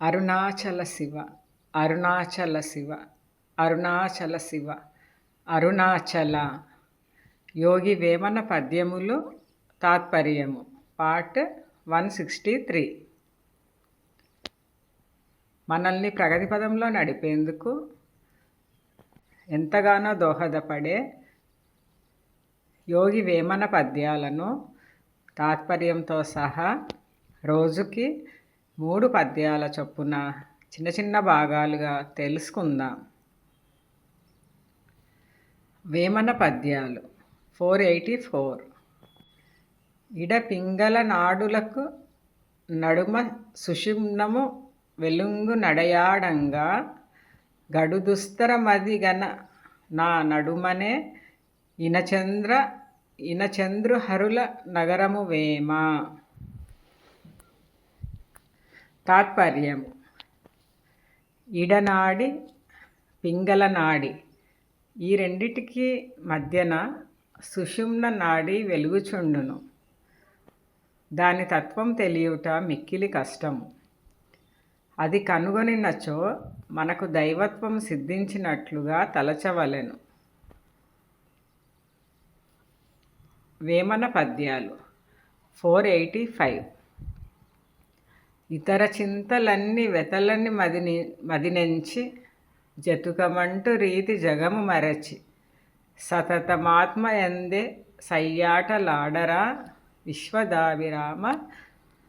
అరుణాచల శివ అరుణాచల శివ అరుణాచల శివ అరుణాచల. యోగి వేమన పద్యములు తాత్పర్యము part one sixty three. మనల్ని ప్రగతి పదంలో నడిపేందుకు ఎంతగానో దోహదపడే యోగి వేమన పద్యాలను తాత్పర్యంతో సహా రోజుకి మూడు పద్యాల చొప్పున చిన్న చిన్న భాగాలుగా తెలుసుకుందాం. వేమన పద్యాలు ఫోర్ ఎయిటీ ఫోర్. ఇడ పింగళ నాడులకు నడుమ సుషుమ్నము వెలుంగు నడయాడంగా గడుదుస్తరమది గన నా నడుమనే ఇనచంద్ర ఇనచంద్రుహరుల నగరము వేమ. తాత్పర్యం. ఇడనాడి పింగళనాడి ఈ రెండిటికి మధ్యన సుషుమ్న నాడి వెలుగుచుండును. దాని తత్వం తెలియుట మిక్కిలి కష్టము. అది కనుగొనినచో మనకు దైవత్వం సిద్ధించినట్లుగా తలచవలెను. వేమన పద్యాలు. Four eighty five. ఇతర చింతలన్నీ వెతలన్ని మదిని మదినెంచి జతుకమంటు రీతి జగము మరచి. సతతమాత్మ ఎందే సయ్యాటలాడరా విశ్వదావిరామ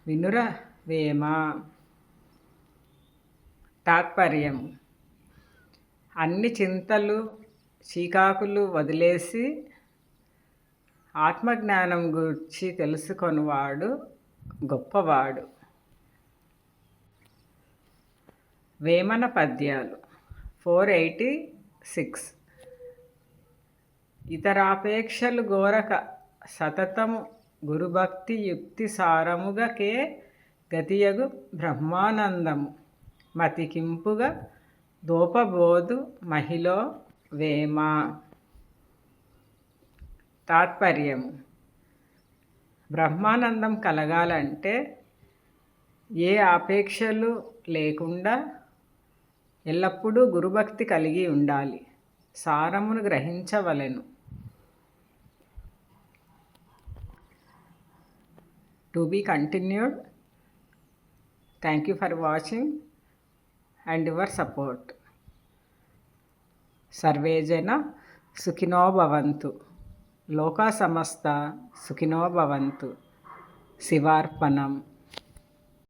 వినుర వేమ తాత్పర్యం. అన్ని చింతలు చీకాకులు వదిలేసి ఆత్మజ్ఞానం గురించి తెలుసుకొనివాడు గొప్పవాడు. వేమన పద్యాలు. Four eighty six. ఇతరాపేక్షలు గోరక సతతము గురుభక్తి యుక్తి సారముగకే గతియగు బ్రహ్మానందము. మతికింపుగా దోపబోధు మహిళ వేమ. తాత్పర్యము. బ్రహ్మానందం కలగాలంటే ఏ ఆపేక్షలు లేకుండా ఎల్లప్పుడూ గురుభక్తి కలిగి ఉండాలి. సారమును గ్రహించవలెను. To be continued. Thank you for watching and your support. సర్వేజన సుఖినోభవంతు సుఖినో భవంతు. లోకా సమస్త సుఖినో భవంతు. శివార్పణం.